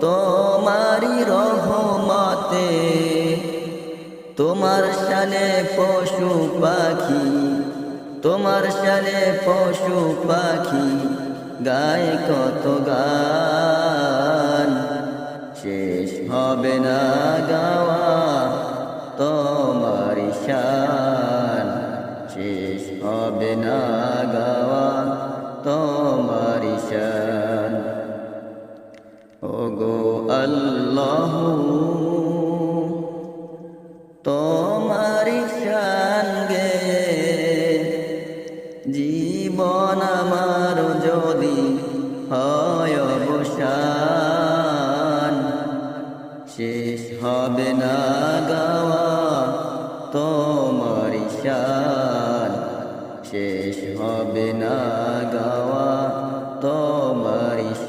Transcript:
তোমারি রহমতে, তোমার সালে পশু পাখি, তোমার সালে পশু পাখি, গায়ে কত গান। শেষ হবে না গাওয়া তোমার শান। শেষ হবে না গাওয়া তোমার শান। গো আল্লাহ। তোমার শান গে জীবন আমার যদি হয় অবসান, শেষ হবে না গাওয়া তোমার শেষ হবে না গাওয়া তো